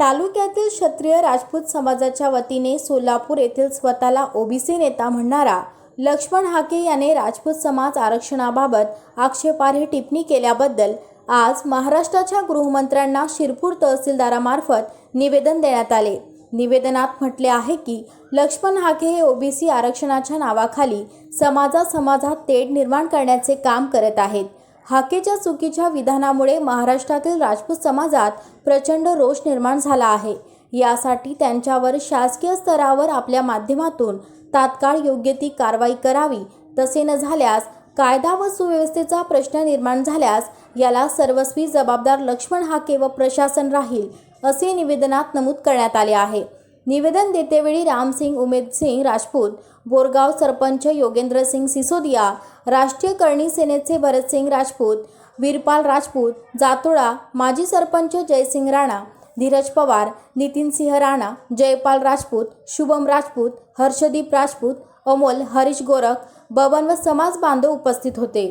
तालुक्यातील क्षत्रिय राजपूत समाजाच्या वतीने सोलापूर येथील स्वतःला ओबीसी नेता म्हणणारा लक्ष्मण हाके याने राजपूत समाज आरक्षणाबाबत आक्षेपार्ह टिप्पणी केल्याबद्दल आज महाराष्ट्राच्या गृहमंत्र्यांना शिरपूर तहसीलदारामार्फत निवेदन देण्यात आले. निवेदनात म्हटले आहे की लक्ष्मण हाके हे ओबीसी आरक्षणाच्या नावाखाली समाजा समाजात तेढ निर्माण करण्याचे काम करत आहेत. हाकेच्या चुकीच्या विधानामुळे महाराष्ट्रातील राजपूत समाजात प्रचंड रोष निर्माण झाला आहे. यासाठी त्यांच्यावर शासकीय स्तरावर आपल्या माध्यमातून तात्काळ योग्य ती कारवाई करावी तसे न झाल्यास कायदा व सुव्यवस्थेचा प्रश्न निर्माण झाल्यास याला सर्वस्वी जबाबदार लक्ष्मण हाके व प्रशासन राहील असे निवेदनात नमूद करण्यात आले आहे. निवेदन देतेवेळी रामसिंग उमेदसिंग राजपूत बोरगाव सरपंच योगेंद्र सिंग सिसोदिया राष्ट्रीय करणी सेनेचे भरतसिंग राजपूत वीरपाल राजपूत जातोळा माजी सरपंच जयसिंग राणा धीरज पवार नितीन सिंह राणा जयपाल राजपूत शुभम राजपूत हर्षदीप राजपूत अमोल हरीश गोरख बबन व समाज बांधव उपस्थित होते.